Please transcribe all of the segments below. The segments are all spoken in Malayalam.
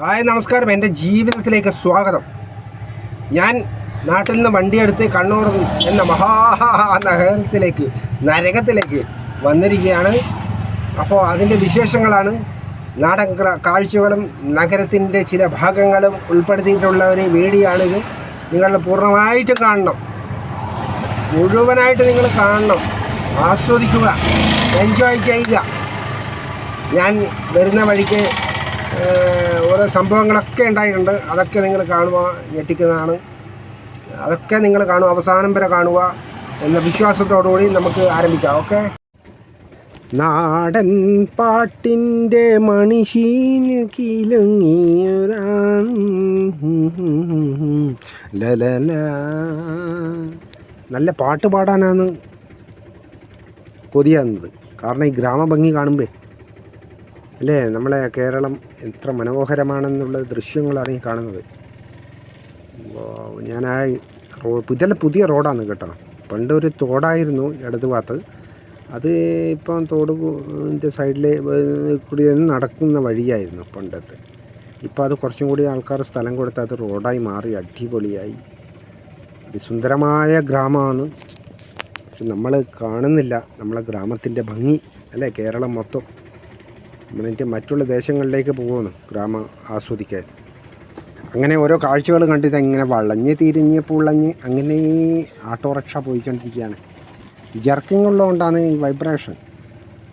ഹായ് നമസ്കാരം. എന്റെ ജീവിതത്തിലേക്ക് സ്വാഗതം. ഞാൻ നാട്ടിൽ നിന്ന് വണ്ടിയെടുത്ത് കണ്ണൂർ എന്ന മഹാ നഗരത്തിലേക്ക് നരകത്തിലേക്ക് വന്നിരിക്കുകയാണ്. അപ്പോൾ അതിന്റെ വിശേഷങ്ങളാണ്. നാടൻ കാഴ്ചകളും നഗരത്തിന്റെ ചില ഭാഗങ്ങളും ഉൾപ്പെടുത്തിയിട്ടുള്ള ഒരു വീഡിയോ ആണിത് നിങ്ങൾ പൂർണമായിട്ടും കാണണം. മുഴുവനായിട്ട് നിങ്ങൾ കാണണം. ആസ്വദിക്കുക. എൻജോയ് ചെയ്യുക. ഞാൻ വരുന്ന വഴിക്ക് ഓരോ സംഭവങ്ങളൊക്കെ ഉണ്ടായിട്ടുണ്ട്. അതൊക്കെ നിങ്ങൾ കാണുക ഞെട്ടിക്കുന്നതാണ്. അതൊക്കെ നിങ്ങൾ കാണുക അവസാനം വരെ കാണുക എന്ന വിശ്വാസത്തോടുകൂടി നമുക്ക് ആരംഭിക്കാം ഓക്കെ? നാടൻ പാട്ടിന്റെ മണിഷീന് കിലുങ്ങിയൊരാൺ ലലല നല്ല പാട്ട് പാടാനാണ് കൊതിയാകുന്നത്. കാരണം ഈ ഗ്രാമഭംഗി കാണുമ്പോൾ അല്ലേ? നമ്മളെ കേരളം എത്ര മനോഹരമാണെന്നുള്ള ദൃശ്യങ്ങളാണ് ഈ കാണുന്നത്. ഞാൻ ആ റോ ഇതെല്ലാം പുതിയ റോഡാണ് കേട്ടോ. പണ്ട് ഒരു തോടായിരുന്നു ഇടതു ഭാഗത്ത് അത് ഇപ്പം തോടിന്റെ സൈഡിൽ കൂടി നടക്കുന്ന വഴിയായിരുന്നു പണ്ടത്തെ. ഇപ്പോൾ അത് കുറച്ചും കൂടി ആൾക്കാർ സ്ഥലം കൊടുത്ത് അത് റോഡായി മാറി അടിപൊളിയായി. സുന്ദരമായ ഗ്രാമമാണ്. പക്ഷെ നമ്മൾ കാണുന്നില്ല നമ്മളെ ഗ്രാമത്തിന്റെ ഭംഗി അല്ലേ? കേരളം മൊത്തം. നമ്മളെനിക്ക് മറ്റുള്ള ദേശങ്ങളിലേക്ക് പോകുന്നു ഗ്രാമം ആസ്വദിക്കാൻ. അങ്ങനെ ഓരോ കാഴ്ചകൾ കണ്ടിട്ട് ഇങ്ങനെ വളഞ്ഞ് തിരിഞ്ഞ് പുളഞ്ഞ് അങ്ങനെ ആട്ടോറിക്ഷ പോയിക്കൊണ്ടിരിക്കുകയാണ്. ജർക്കിംഗ് ഉള്ളതുകൊണ്ടാണ് ഈ വൈബ്രേഷൻ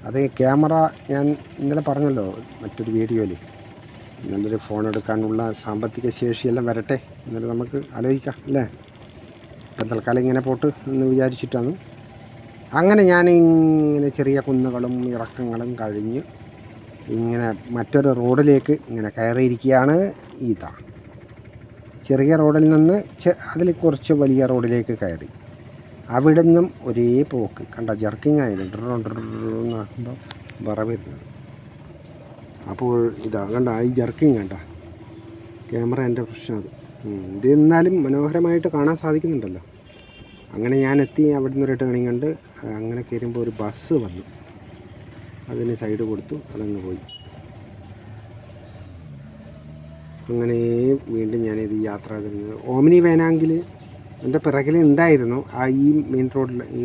അത് ക്യാമറ ഞാൻ ഇന്നലെ പറഞ്ഞല്ലോ മറ്റൊരു വീഡിയോയിൽ. നല്ലൊരു ഫോൺ എടുക്കാനുള്ള സാമ്പത്തിക ശേഷിയെല്ലാം വരട്ടെ എന്നാലും നമുക്ക് ആലോചിക്കാം അല്ലേ? ഇപ്പം തൽക്കാലം ഇങ്ങനെ പോട്ട് എന്ന് വിചാരിച്ചിട്ടാണ്. അങ്ങനെ ഞാൻ ഇങ്ങനെ ചെറിയ കുന്നുകളും ഇറക്കങ്ങളും കഴിഞ്ഞ് ഇങ്ങനെ മറ്റൊരു റോഡിലേക്ക് ഇങ്ങനെ കയറിയിരിക്കുകയാണ് ഇതാ. ചെറിയ റോഡിൽ നിന്ന് അതിൽ കുറച്ച് വലിയ റോഡിലേക്ക് കയറി. അവിടെ നിന്നും ഒരേ പോക്ക്. കണ്ട ജർക്കിങ് ആയത്. ഡ്രോണ്ടാക്കുമ്പോൾ വറ വരുന്നത്. അപ്പോൾ ഇതാ കണ്ട ഈ ജർക്കിങ് കണ്ട? ക്യാമറ എന്റെ പ്രശ്നം അത്. ഇത് എന്നാലും മനോഹരമായിട്ട് കാണാൻ സാധിക്കുന്നുണ്ടല്ലോ. അങ്ങനെ ഞാൻ എത്തി അവിടെ നിന്ന് ഒരു ടേണിങ് കണ്ട് അങ്ങനെ കയറുമ്പോൾ ഒരു ബസ് വന്നു. അതിന് സൈഡ് കൊടുത്തു അതങ്ങ് പോയി. അങ്ങനെ വീണ്ടും ഞാൻ ഞാനിത് യാത്ര തിരിഞ്ഞത് ഓമിനി വേനാങ്കിൽ എന്റെ പിറകിൽ ഉണ്ടായിരുന്നു. ആ ഈ മെയിൻ റോഡിൽ ഈ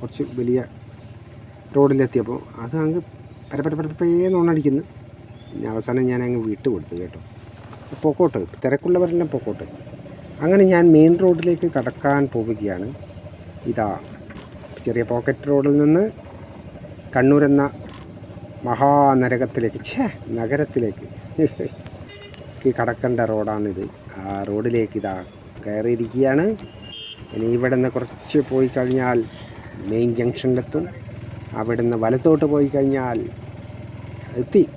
കുറച്ച് വലിയ റോഡിലെത്തിയപ്പോൾ അത് അങ്ങ് പര നോണടിക്കുന്നു പിന്നെ അവസാനം ഞാൻ അങ്ങ് വിട്ടു കൊടുത്തു കേട്ടോ. പൊക്കോട്ട് തിരക്കുള്ളവരെല്ലാം പൊക്കോട്ട്. അങ്ങനെ ഞാൻ മെയിൻ റോഡിലേക്ക് കടക്കാൻ പോവുകയാണ്. ഇതാ ചെറിയ പോക്കറ്റ് റോഡിൽ നിന്ന് കണ്ണൂർ എന്ന മഹാനരകത്തിലേക്ക് ഛേ നഗരത്തിലേക്ക്. ക്ക് കടക്കേണ്ട റോഡാണിത്. ആ റോഡിലേക്ക് ഇതാ കയറിയിരിക്കുകയാണ്. ഇനി ഇവിടെ നിന്ന് കുറച്ച് പോയി കഴിഞ്ഞാൽ മെയിൻ ജംഗ്ഷനിലെത്തും. അവിടെ നിന്ന് വലത്തോട്ട് പോയി കഴിഞ്ഞാൽ എത്തി.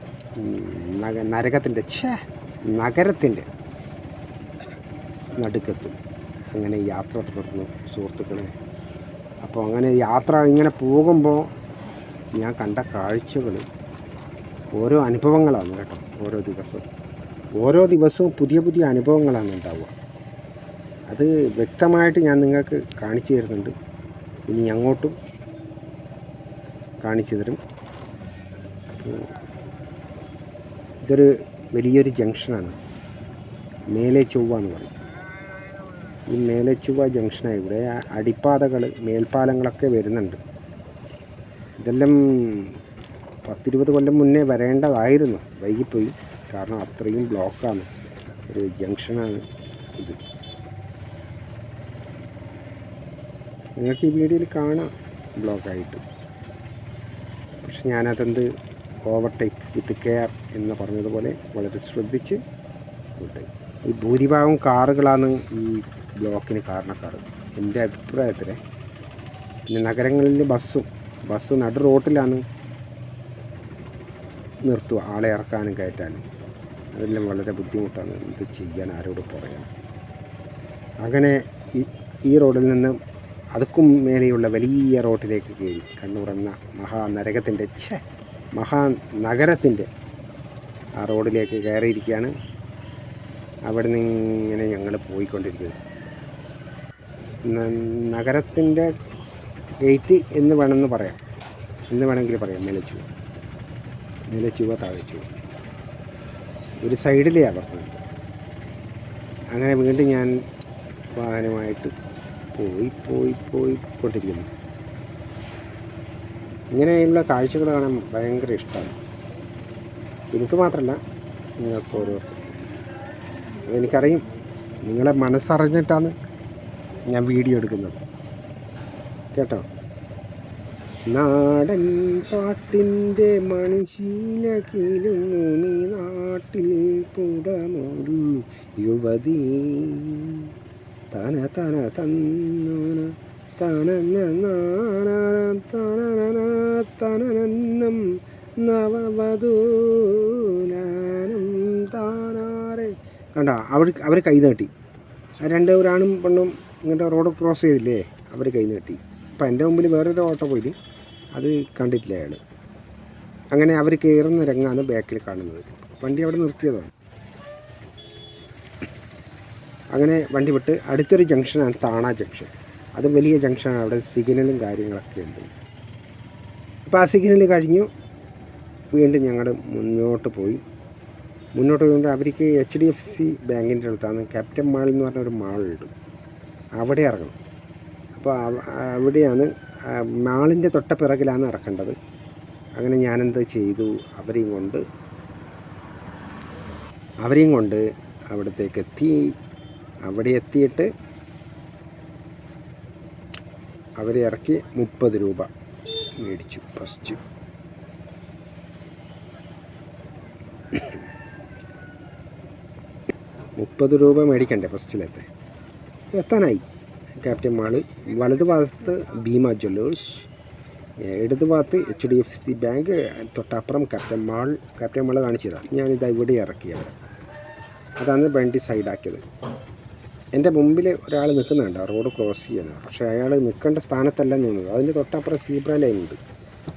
നരകത്തിന്റെ ഛേ നഗരത്തിന്റെ നടുക്കെത്തും. അങ്ങനെ യാത്ര തുടർന്നു സുഹൃത്തുക്കളെ. അപ്പോൾ അങ്ങനെ യാത്ര ഇങ്ങനെ പോകുമ്പോൾ ഞാൻ കണ്ട കാഴ്ചകൾ ഓരോ അനുഭവങ്ങളാണ് കേട്ടോ ഓരോ ദിവസവും. ഓരോ ദിവസവും പുതിയ പുതിയ അനുഭവങ്ങളാണ് ഉണ്ടാവുക. അത് വ്യക്തമായിട്ട് ഞാൻ നിങ്ങൾക്ക് കാണിച്ചു തരുന്നുണ്ട്. ഇനി അങ്ങോട്ടും കാണിച്ചു തരും. ഇതൊരു വലിയൊരു ജംഗ്ഷനാണ്. മേലെ ചൊവ്വ എന്ന് പറയും. ഈ മേലെ ചൊവ്വ ജംഗ്ഷനാണ് ഇവിടെ അടിപ്പാതകൾ മേൽപ്പാലങ്ങളൊക്കെ വരുന്നുണ്ട്. ഇതെല്ലാം പത്തിരുപത് കൊല്ലം മുന്നേ വരേണ്ടതായിരുന്നു. വൈകിപ്പോയി. കാരണം അത്രയും ബ്ലോക്കാണ്. ഒരു ജംഗ്ഷനാണ് ഇത്. നിങ്ങൾക്ക് ഈ വീഡിയോയിൽ കാണാം ബ്ലോക്കായിട്ട്. പക്ഷെ ഞാനതെന്ത് ഓവർടേക്ക് വിത്ത് കെയർ എന്ന് പറഞ്ഞതുപോലെ വളരെ ശ്രദ്ധിച്ച് വിട്ടു. ഈ ഭൂരിഭാഗം കാറുകളാണ് ഈ ബ്ലോക്കിന് കാരണക്കാർ. എന്റെ അഭിപ്രായത്തിൽ പിന്നെ നഗരങ്ങളിൽ ബസ്സും ബസ് നടു റോട്ടിലാണ് നിർത്തുക ആളെ ഇറക്കാനും കയറ്റാനും. അതെല്ലാം വളരെ ബുദ്ധിമുട്ടാണ്. എന്ത് ചെയ്യാൻ ആരോട് പറയാൻ അങ്ങനെ ഈ റോഡിൽ നിന്ന് അതുക്കും മേലെയുള്ള വലിയ റോഡിലേക്ക് കയറി. കണ്ണൂർ എന്ന മഹാനരകത്തിന്റെ ഛേ മഹാനഗരത്തിന്റെ ആ റോഡിലേക്ക് കയറിയിരിക്കുകയാണ്. അവിടെ നിന്ന് ഇങ്ങനെ ഞങ്ങൾ പോയിക്കൊണ്ടിരിക്കുന്നത് നഗരത്തിന്റെ ഗേറ്റ് എന്ന് വേണമെന്ന് പറയാം. എന്ന് വേണമെങ്കിൽ പറയാം. നിലച്ചുവ നിലച്ചുവ താഴെച്ചുവ ചുവ താഴെ ചുവ. ഒരു സൈഡിലെയാണ് പറഞ്ഞത് അങ്ങനെ വീണ്ടും ഞാൻ വാഹനമായിട്ട് പോയി പോയി പോയി കൊണ്ടിരിക്കുന്നു. ഇങ്ങനെയുള്ള കാഴ്ചകൾ കാണാൻ ഭയങ്കര ഇഷ്ടമാണ്. എനിക്ക് മാത്രമല്ല നിങ്ങൾക്ക് ഓരോരുത്തർ അതെനിക്കറിയും. നിങ്ങളെ മനസ്സറിഞ്ഞിട്ടാണ് ഞാൻ വീഡിയോ എടുക്കുന്നത്. കേട്ടോ. നാടൻ പാട്ടിന്റെ മണിശീല കിലുങ്ങി നാട്ടിൽ പുടമൊരു യുവതി. തന തന തന്നന തനന തനനം നവവധൂനാനം താനാരെ. കണ്ട അവർ അവർ കൈ നീട്ടി. രണ്ട് ഒരാണും പെണ്ണും ഇങ്ങനത്തെ റോഡ് ക്രോസ് ചെയ്തില്ലേ? അവർ കൈ നീട്ടി. അപ്പം എന്റെ മുമ്പിൽ വേറൊരു ഓട്ടോ പോയി. അത് കണ്ടിട്ടില്ല അയാൾ അങ്ങനെ അവർ കയറുന്ന രംഗമാണ് ബാക്കിൽ കാണുന്നത്. വണ്ടി അവിടെ നിർത്തിയതാണ്. അങ്ങനെ വണ്ടി വിട്ട് അടുത്തൊരു ജംഗ്ഷനാണ് താണ ജംഗ്ഷൻ. അത് വലിയ ജംഗ്ഷനാണ്. അവിടെ സിഗ്നലും കാര്യങ്ങളൊക്കെ ഉണ്ട്. അപ്പോൾ ആ സിഗ്നൽ കഴിഞ്ഞു. വീണ്ടും ഞങ്ങൾ മുന്നോട്ട് പോയി. മുന്നോട്ട് പോയിട്ട് അവർക്ക് എച്ച് ഡി എഫ് സി ബാങ്കിന്റെ അടുത്താണ്. ക്യാപ്റ്റൻ മാൾ എന്ന് പറഞ്ഞ ഒരു മാളുണ്ട് അവിടെ ഇറങ്ങണം. അപ്പോൾ അവിടെയാണ് മാളിന്റെ തൊട്ട പിറകിലാണ് ഇറക്കേണ്ടത് അങ്ങനെ ഞാനെന്ത് ചെയ്തു? അവരെയും കൊണ്ട് അവരെയും കൊണ്ട് അവിടത്തേക്ക് എത്തി അവിടെ എത്തിയിട്ട് അവരെ ഇറക്കി മുപ്പത് രൂപ മേടിച്ചു ഫസ്റ്റ്. മുപ്പത് രൂപ മേടിക്കണ്ടേ ഫസ്റ്റിലത്തെ? എത്താനായി. Captain mall. വലത് ഭാഗത്ത് Bhima jewellers. ഇടതുഭാഗത്ത് H D F C bank. തൊട്ടപ്പുറം captain mall. Captain mall കാണിച്ചതാണ് ഞാനിത് ഇവിടെ ഇറക്കി അവിടെ അതാണ് വണ്ടി സൈഡാക്കിയത്. എന്റെ മുമ്പിൽ ഒരാൾ നിൽക്കുന്നുണ്ട്. റോഡ് ക്രോസ് ചെയ്യാനാണ് പക്ഷേ അയാൾ നിൽക്കേണ്ട സ്ഥാനത്തല്ല നിന്നത്. അതിന്റെ തൊട്ടപ്പുറം സീബ്ര ലൈൻ ഉണ്ട്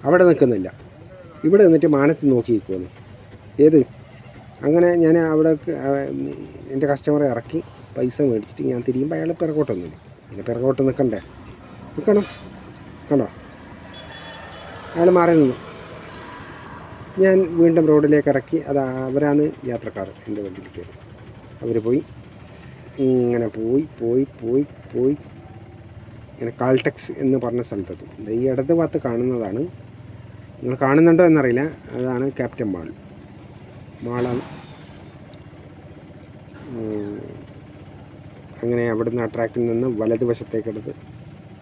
അവിടെ നിൽക്കുന്നില്ല. ഇവിടെ നിന്നിട്ട് മാനത്ത് നോക്കി നിൽക്കുന്നു ഏത്? അങ്ങനെ ഞാൻ അവിടെ എന്റെ കസ്റ്റമറെ ഇറക്കി. പൈസ മേടിച്ചിട്ട് ഞാൻ തിരിയുമ്പോൾ അയാൾ പിറകോട്ട് പിന്നെ പിറകോട്ട് നിൽക്കണ്ടേ? നിൽക്കണം? കണ്ടോ? അയാൾ മാറി നിന്നു. ഞാൻ വീണ്ടും റോഡിലേക്ക് ഇറക്കി. അത് അവരാണ് യാത്രക്കാർ എന്റെ വണ്ടിയിലേക്ക് അവർ പോയി. ഇങ്ങനെ പോയി പോയി പോയി പോയി. ഇങ്ങനെ കാൾടെക്സ് എന്ന് പറഞ്ഞ സ്ഥലത്തെത്തും. ഈ ഇടത് ഭാഗത്ത് കാണുന്നതാണ്. നിങ്ങൾ കാണുന്നുണ്ടോ എന്നറിയില്ല. അതാണ് ക്യാപ്റ്റൻ മാൾ. മാളാണ്. അങ്ങനെ അവിടുന്ന് ആ ട്രാക്കിൽ നിന്ന് വലതുവശത്തേക്കെടുത്ത്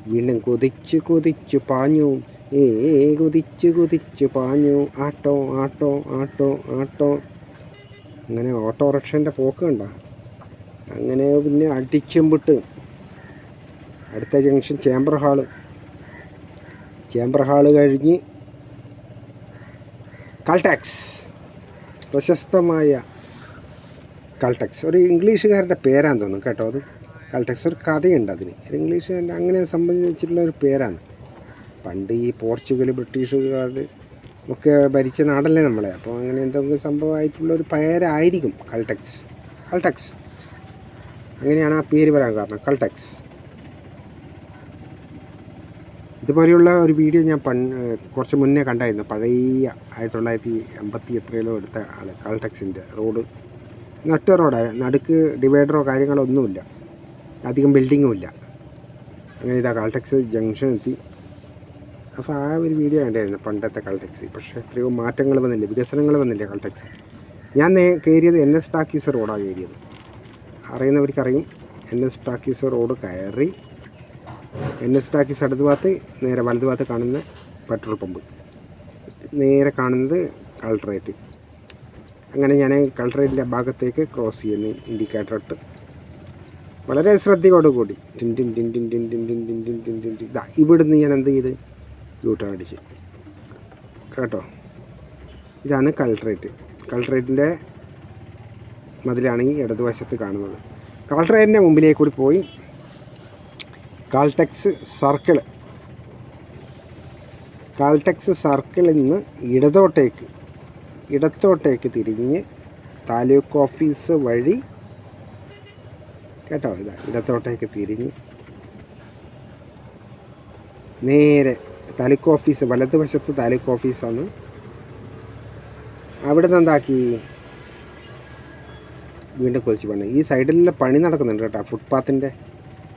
വീണ്ടും കൊതിച്ച് കൊതിച്ച് പാഞ്ഞു. ഏ കൊതിച്ച് കൊതിച്ച് പാഞ്ഞു. ആട്ടോ ആട്ടോ ആട്ടോ ആട്ടോ. അങ്ങനെ ഓട്ടോറിക്ഷന്റെ പോക്ക് കണ്ട? അങ്ങനെ പിന്നെ അടിച്ചുമ്പിട്ട് അടുത്ത junction chamber hall. Chamber hall കഴിഞ്ഞ് കാൾടാക്സ് പ്രശസ്തമായ കാൾടെക്സ്. ഒരു ഇംഗ്ലീഷുകാരുടെ പേരാന്ന് തോന്നുന്നു കേട്ടോ അത്. കാൾടെക്സ് ഒരു കഥയുണ്ട് അതിന്. ഒരു ഇംഗ്ലീഷുകാരുടെ അങ്ങനെ സംബന്ധിച്ചിട്ടുള്ള ഒരു പേരാണ്. പണ്ട് ഈ പോർച്ചുഗൽ ബ്രിട്ടീഷുകാർ ഒക്കെ ഭരിച്ച നാടല്ലേ നമ്മളെ. അപ്പോൾ അങ്ങനെ എന്തെങ്കിലും സംഭവമായിട്ടുള്ള ഒരു പേരായിരിക്കും കൾടെക്സ്. കൾടെക്സ്. അങ്ങനെയാണ് ആ പേര് വരാൻ കാരണം. കൾടെക്സ്. ഇതുപോലെയുള്ള ഒരു വീഡിയോ ഞാൻ പൺ കുറച്ച് മുന്നേ കണ്ടായിരുന്നു. പഴയ ആയിരത്തി തൊള്ളായിരത്തി എൺപത്തി എത്രയിലോ എടുത്ത ആൾ കാൾടെക്സിന്റെ റോഡ് ഒറ്റ റോഡാണ് നടുക്ക് ഡിവൈഡറോ കാര്യങ്ങളോ ഒന്നുമില്ല. അധികം ബിൽഡിങ്ങും ഇല്ല. അങ്ങനെ ഇതാ കാൾടെക്സ് ജംഗ്ഷൻ എത്തി. അപ്പോൾ ആ ഒരു വീഡിയോ കണ്ടായിരുന്നു പണ്ടത്തെ കാൾടെക്സ് പക്ഷേ എത്രയോ മാറ്റങ്ങൾ വന്നില്ല. വികസനങ്ങൾ വന്നില്ല കാൾടെക്സ് ഞാൻ കയറിയത് എൻ എസ് ടാക്കീസ് റോഡാണ് കയറിയത് അറിയുന്നവർക്കറിയും. എൻ എസ് ടാക്കീസ് റോഡ് കയറി എൻ എസ് ടാക്കീസ് അടുത്ത ഭാഗത്ത് നേരെ വലതു ഭാഗത്ത് കാണുന്ന പെട്രോൾ പമ്പ് നേരെ കാണുന്നത് കളക്ട്രേറ്റ് അങ്ങനെ ഞാൻ കളറിന്റെ ഭാഗത്തേക്ക് ക്രോസ് ചെയ്യുന്നു ഇൻഡിക്കേറ്റർ ഇട്ട് വളരെ ശ്രദ്ധയോട് കൂടി ടിൻ ടിൻ ടിൻ ടിൻ ടിൻ ടിൻ ടിൻ ടിൻ ടിൻ ടിൻ ടിൻ ടിൻ. ഇതാ ഇവിടുന്ന് ഞാൻ എന്ത് ചെയ്ത് യൂട്ടേൺ അടിച്ച് കേട്ടോ ഇതാണ് കൾട്രേറ്റ് കൾട്രേറ്റിന്റെ മതിലാണെങ്കിൽ ഇടതുവശത്ത് കാണുന്നത് കൾട്രേറ്റിന്റെ മുമ്പിലേക്ക് കൂടി പോയി കാൾടെക്സ് സർക്കിൾ കാൾടെക്സ് സർക്കിളിൽ നിന്ന് ഇടതോട്ടേക്ക് ഇടത്തോട്ടേക്ക് തിരിഞ്ഞ് താലൂക്ക് ഓഫീസ് വഴി കേട്ടോ ഇതാ ഇടത്തോട്ടേക്ക് തിരിഞ്ഞ് നേരെ താലൂക്ക് ഓഫീസ് വലതുവശത്ത് താലൂക്ക് ഓഫീസാണ്. അവിടെ നിന്ന് എന്താക്കി? വീണ്ടും കുതിച്ച് പണി. ഈ സൈഡിലെല്ലാം പണി നടക്കുന്നുണ്ട് കേട്ടോ ഫുട്പാത്തിന്റെ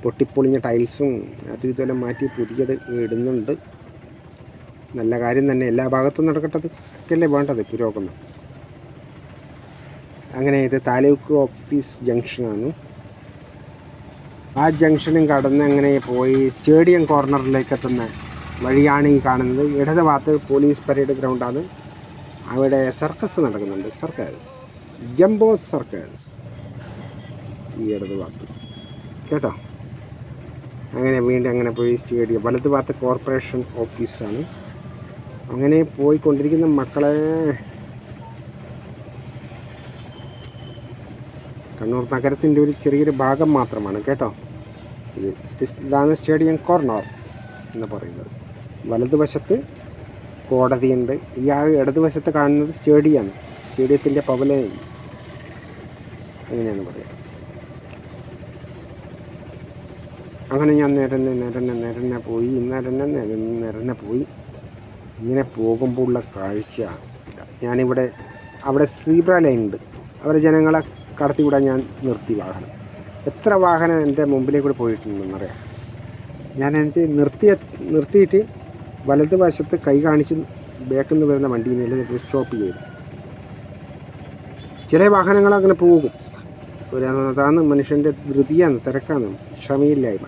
പൊട്ടിപ്പൊളിഞ്ഞ ടൈൽസും അതും ഇതുപോലെ മാറ്റി പുതിയത് ഇടുന്നുണ്ട്. നല്ല കാര്യം തന്നെ എല്ലാ ഭാഗത്തും നടക്കട്ടത് ഒക്കെയല്ലേ വേണ്ടത് പുരോഗമനം. അങ്ങനെ ഇത് താലൂക്ക് ഓഫീസ് ജംഗ്ഷനാണ്. ആ ജംഗ്ഷനും കടന്ന് അങ്ങനെ പോയി സ്റ്റേഡിയം കോർണറിലേക്ക് എത്തുന്ന വഴിയാണ് ഈ കാണുന്നത്. ഇടത് ഭാഗത്ത് പോലീസ് പരേഡ് ഗ്രൗണ്ടാണ്. അവിടെ സർക്കസ് നടക്കുന്നുണ്ട്. സർക്കസ്. Jumbo circus. ഈ ഇടത് ഭാഗത്ത്. കേട്ടോ? അങ്ങനെ വീണ്ടും അങ്ങനെ പോയി സ്റ്റേഡിയം. വലത് ഭാഗത്ത് കോർപ്പറേഷൻ ഓഫീസാണ്. അങ്ങനെ പോയിക്കൊണ്ടിരിക്കുന്ന മക്കളെ. കണ്ണൂർ നഗരത്തിന്റെ ഒരു ചെറിയൊരു ഭാഗം മാത്രമാണ് കേട്ടോ. ഇത് ഇത് ഇതാണ് സ്റ്റേഡിയം കോർണർ എന്ന് പറയുന്നത്. വലതുവശത്ത് കോടതിയുണ്ട്. ഈ ആ ഇടതുവശത്ത് കാണുന്നത് സ്റ്റേഡിയമാണ്. സ്റ്റേഡിയത്തിന്റെ പവലൻ അങ്ങനെയാണ് പറയാം. അങ്ങനെ ഞാൻ നിരന്നെ നിരന്നെ നിരന്നെ പോയി നിരന്നെ നിരന്ന് നിരന്നെ പോയി. ഇങ്ങനെ പോകുമ്പോൾ ഉള്ള കാഴ്ച. ഞാനിവിടെ അവിടെ സീബ്ര ലൈൻ ഉണ്ട് അവരെ ജനങ്ങളെ കടത്തിവിടാൻ ഞാൻ നിർത്തി വാഹനം. എത്ര വാഹനം എന്റെ മുമ്പിലേക്കൂടെ പോയിട്ടുണ്ടെന്നറിയാം. ഞാൻ എനിക്ക് നിർത്തിയ നിർത്തിയിട്ട് വലത് വശത്ത് കൈ കാണിച്ച് ബാക്കിൽ നിന്ന് വരുന്ന വണ്ടിയിൽ നിന്ന് സ്റ്റോപ്പ് ചെയ്തു. ചില വാഹനങ്ങൾ അങ്ങനെ പോകും. ഒരു അതാണ് മനുഷ്യന്റെ ധൃതിയാണ് തിരക്കാണ് ക്ഷമയില്ലായ്മ.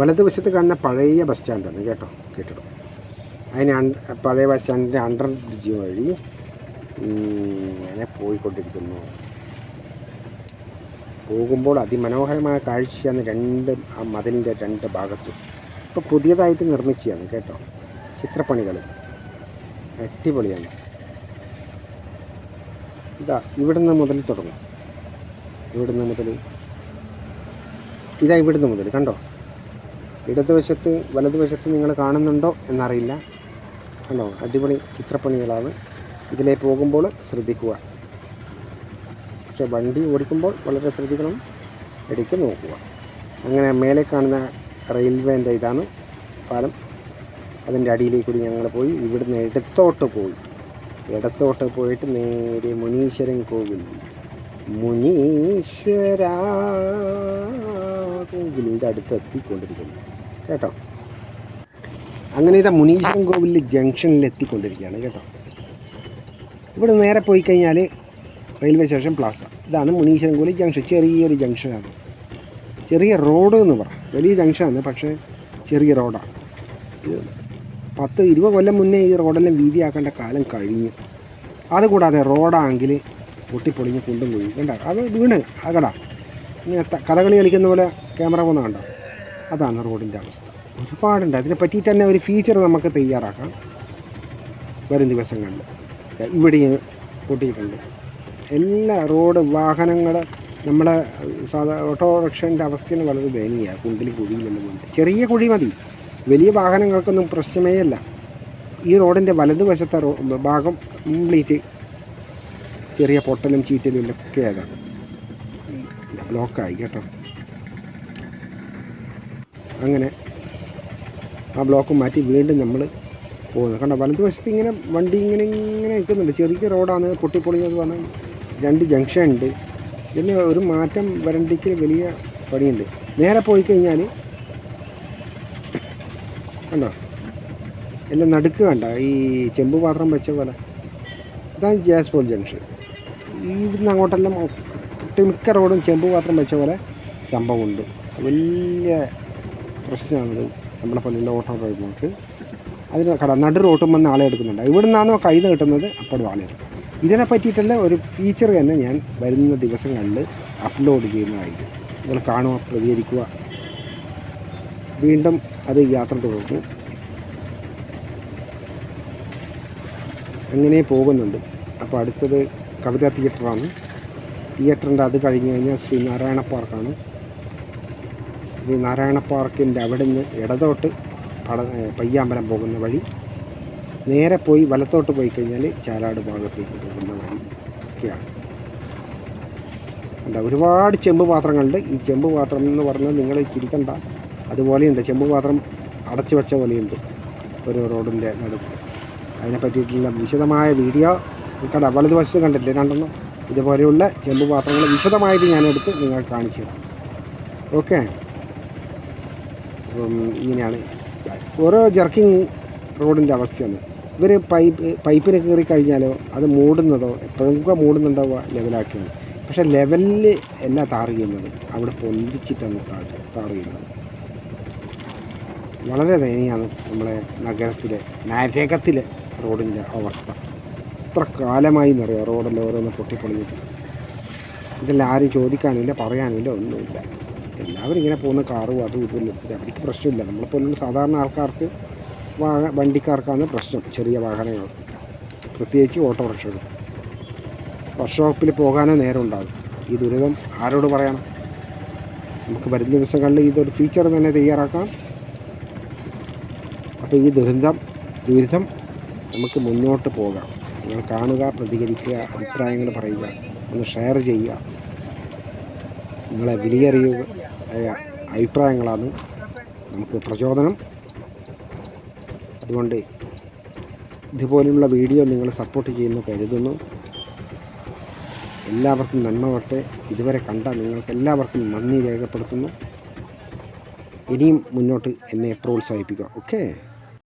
വലതുവശത്ത് കാണുന്ന പഴയ ബസ് സ്റ്റാൻഡാണ് കേട്ടോ കെട്ടിടം അതിന് പഴയ ബസ് സ്റ്റാൻഡിന്റെ അണ്ടർ ബ്രിഡ്ജ് വഴി ഇങ്ങനെ പോയിക്കൊണ്ടിരിക്കുന്നു. പോകുമ്പോൾ അതിമനോഹരമായ കാഴ്ചയാണ് രണ്ട് ആ മതിലിന്റെ രണ്ട് ഭാഗത്തും. ഇപ്പോൾ പുതിയതായിട്ട് നിർമ്മിച്ചതാണ് കേട്ടോ ചിത്രപ്പണികൾ. അടിപൊളിയാണ്. ഇതാ ഇവിടുന്ന് മുതൽ തുടങ്ങും. ഇവിടുന്ന് മുതൽ ഇതാ ഇവിടുന്ന് മുതൽ കണ്ടോ? ഇടതുവശത്ത് വലതുവശത്ത് നിങ്ങൾ കാണുന്നുണ്ടോ എന്നറിയില്ല. കണ്ടോ? അടിപൊളി ചിത്രപ്പണികളാണ്. ഇതിലേ പോകുമ്പോൾ ശ്രദ്ധിക്കുക. പക്ഷെ വണ്ടി ഓടിക്കുമ്പോൾ വളരെ ശ്രദ്ധിക്കണം. ഇടയ്ക്ക് നോക്കുക. അങ്ങനെ മേലെ കാണുന്ന റെയിൽവേന്റെ ഇതാണ് പാലം. അതിന്റെ അടിയിലേക്ക് കൂടി ഞങ്ങൾ പോയി. ഇവിടുന്ന് ഇടത്തോട്ട് പോയി. ഇടത്തോട്ട് പോയിട്ട് നേരെ മുനീശ്വരൻ കോവിൽ. മുനീശ്വര കോവിലിന്റെ അടുത്ത് എത്തിക്കൊണ്ടിരിക്കുന്നു കേട്ടോ? അങ്ങനെ ഇതാ മുനീശ്വരൻ കോവിലിൽ ജംഗ്ഷനിൽ എത്തിക്കൊണ്ടിരിക്കുകയാണ് കേട്ടോ. ഇവിടെ നേരെ പോയി കഴിഞ്ഞാൽ റെയിൽവേ സ്റ്റേഷൻ പ്ലാസ. ഇതാണ് മുനീശ്വരൻ കോവിൽ ജംഗ്ഷൻ ചെറിയൊരു ജംഗ്ഷനാണ്. ചെറിയ റോഡ് എന്ന് പറ. വലിയ ജംഗ്ഷനാണ് പക്ഷേ ചെറിയ റോഡാണ് ഇത് പത്ത് ഇരുപത് കൊല്ലം മുന്നേ ഈ റോഡെല്ലാം വീതിയാക്കേണ്ട കാലം കഴിഞ്ഞു. അതുകൂടാതെ റോഡാണെങ്കിൽ പൊട്ടിപ്പൊളിഞ്ഞ് കുണ്ടും കുഴി കണ്ട? അത് വീണ്. അകടാ ഇങ്ങനെ കഥകളി കളിക്കുന്ന പോലെ ക്യാമറ പോകുന്ന കണ്ടോ? അതാണ് റോഡിന്റെ അവസ്ഥ. ഒരുപാടുണ്ട്. അതിനെ പറ്റിയിട്ട് തന്നെ ഒരു ഫീച്ചർ നമുക്ക് തയ്യാറാക്കാം. വരും ദിവസങ്ങളിൽ. ഇവിടെ ഇവിടെയും കൂട്ടിയിട്ടുണ്ട്. എല്ലാ റോഡ് വാഹനങ്ങൾ നമ്മുടെ സാധാ ഓട്ടോറിക്ഷന്റെ അവസ്ഥയിൽ വളരെ ദയനീയമാണ് കുണ്ടിൽ കുഴിയിലെല്ലാം കൊണ്ട് ചെറിയ കുഴി മതി. വലിയ വാഹനങ്ങൾക്കൊന്നും പ്രശ്നമേ അല്ല. ഈ റോഡിന്റെ വലതുവശത്തെ റോ ഭാഗം കംപ്ലീറ്റ് ചെറിയ പൊട്ടലും ചീറ്റലും ഒക്കെ അതാണ് ബ്ലോക്കായി കേട്ടോ. അങ്ങനെ ആ ബ്ലോക്ക് മാറ്റി വീണ്ടും നമ്മൾ പോകുന്നത് കണ്ടോ വലതുവശത്ത് ഇങ്ങനെ വണ്ടി ഇങ്ങനെ ഇങ്ങനെ നിൽക്കുന്നുണ്ട്. ചെറിയ റോഡാണ് പൊട്ടിപ്പൊളിഞ്ഞത് വന്ന് രണ്ട് ജംഗ്ഷൻ ഉണ്ട്. പിന്നെ ഒരു മാറ്റം വരണ്ടിക്ക് വലിയ പണിയുണ്ട്. നേരെ പോയി കഴിഞ്ഞാൽ കണ്ടോ എല്ലാം നടുക്ക് കണ്ട ഈ ചെമ്പ് പാത്രം വെച്ച പോലെ. ഇതാണ് ജാസ്പോൾ ജംഗ്ഷൻ ഇവിടുന്ന് അങ്ങോട്ടെല്ലാം ഒട്ടുമിക്ക റോഡും ചെമ്പ് പാത്രം വെച്ച പോലെ സംഭവമുണ്ട്. വലിയ പ്രശ്നമാണത്. നമ്മളെ പള്ളിയിലെ ഓട്ടോ ഡ്രൈവർമാർക്ക് അതിന് കട നടു റോട്ടും വന്ന് ആളെ എടുക്കുന്നുണ്ട്. ഇവിടെ നിന്നാണോ കഴുത കിട്ടുന്നത്? അപ്പോഴും ആളെ എടുക്കും. ഇതിനെ പറ്റിയിട്ടുള്ള ഒരു ഫീച്ചർ തന്നെ ഞാൻ വരുന്ന ദിവസങ്ങളിൽ അപ്ലോഡ് ചെയ്യുന്നതായിരിക്കും. നിങ്ങൾ കാണുക പ്രതികരിക്കുക. വീണ്ടും അത് യാത്ര തുടർന്നു. അങ്ങനെ പോകുന്നുണ്ട്. അപ്പോൾ അടുത്തത് കവിതാ തിയേറ്ററാണ് തിയേറ്ററിന്റെ അത് കഴിഞ്ഞ് കഴിഞ്ഞാൽ ശ്രീനാരായണ പാർക്കാണ് ശ്രീനാരായണ പാർക്കിന്റെ അവിടെ നിന്ന് ഇടതോട്ട് പട പയ്യാമ്പലം പോകുന്ന വഴി നേരെ പോയി വലത്തോട്ട് പോയി കഴിഞ്ഞാൽ ചാലാട് ഭാഗത്തേക്ക് പോകുന്ന വഴി ഒക്കെയാണ് ഉണ്ട് ഒരുപാട് ചെമ്പ് പാത്രങ്ങളുണ്ട്. ഈ ചെമ്പ് പാത്രം എന്ന് പറഞ്ഞാൽ നിങ്ങൾ ചിരിക്കണ്ട. അതുപോലെയുണ്ട്. ചെമ്പ് പാത്രം അടച്ചു വെച്ച പോലെയുണ്ട് ഒരു റോഡിന്റെ നടുക്ക്. അതിനെ പറ്റിയിട്ടുള്ള വിശദമായ വീഡിയോ കട വലതുവശത്ത് കണ്ടില്ലേ രണ്ടെണ്ണം. ഇതുപോലെയുള്ള ചെമ്പ് പാത്രങ്ങൾ വിശദമായിട്ട് ഞാനെടുത്ത് നിങ്ങൾക്ക് കാണിച്ചു തരാം. ഓക്കെ? അപ്പം ഇങ്ങനെയാണ്. ഓരോ ജർക്കിങ് റോഡിന്റെ അവസ്ഥയാണ്. ഇവർ പൈപ്പ് പൈപ്പിന് കയറി കഴിഞ്ഞാലോ അത് മൂടുന്നതോ എപ്പോഴൊക്കെ മൂടുന്നുണ്ടാവുക ലെവലാക്കിയാണ് പക്ഷേ ലെവലിൽ അല്ല താറ് ചെയ്യുന്നത്. അവിടെ പൊന്തിച്ചിട്ടാണ് താറ് താറ് ചെയ്യുന്നത്. വളരെ ദയനീയമാണ് നമ്മളെ നഗരത്തിലെ നരകത്തിലെ റോഡിന്റെ അവസ്ഥ. എത്ര കാലമായി എന്നറിയാം റോഡെല്ലാം ഓരോന്ന് പൊട്ടിപ്പൊളിഞ്ഞിട്ട്. ഇതെല്ലാം ആരും ചോദിക്കാനില്ല പറയാനില്ല ഒന്നുമില്ല. എല്ലാവരും ഇങ്ങനെ പോകുന്ന കാറും അതും ഇതും എടുത്തിട്ട് അവർക്ക് പ്രശ്നമില്ല. നമ്മളെപ്പോലുള്ള സാധാരണ ആൾക്കാർക്ക് വാഹ വണ്ടിക്കാർക്കാണ് പ്രശ്നം ചെറിയ വാഹനങ്ങൾ. പ്രത്യേകിച്ച് ഓട്ടോറിക്ഷകൾ. വർക്ക്ഷോപ്പിൽ പോകാനേ നേരം ഉണ്ടാകും ഈ ദുരിതം ആരോട് പറയണം? നമുക്ക് വരും ദിവസങ്ങളിൽ ഇതൊരു ഫീച്ചർ തന്നെ തയ്യാറാക്കാം. അപ്പോൾ ഈ ദുരന്തം ദുരിതം നമുക്ക് മുന്നോട്ട് പോകാം. നിങ്ങൾ കാണുക പ്രതികരിക്കുക അഭിപ്രായങ്ങൾ പറയുക ഒന്ന് ഷെയർ ചെയ്യുക. നിങ്ങളെ വിലയേറിയ അഭിപ്രായങ്ങളാണ് നമുക്ക് പ്രചോദനം. അതുകൊണ്ട് ഇതുപോലെയുള്ള വീഡിയോ നിങ്ങൾ സപ്പോർട്ട് ചെയ്യുന്നു കരുതുന്നു. എല്ലാവർക്കും നന്മ വട്ടെ ഇതുവരെ കണ്ട നിങ്ങൾക്ക് എല്ലാവർക്കും നന്ദി രേഖപ്പെടുത്തുന്നു. ഇനിയും മുന്നോട്ട് എന്നെ പ്രോത്സാഹിപ്പിക്കുക. ഓക്കേ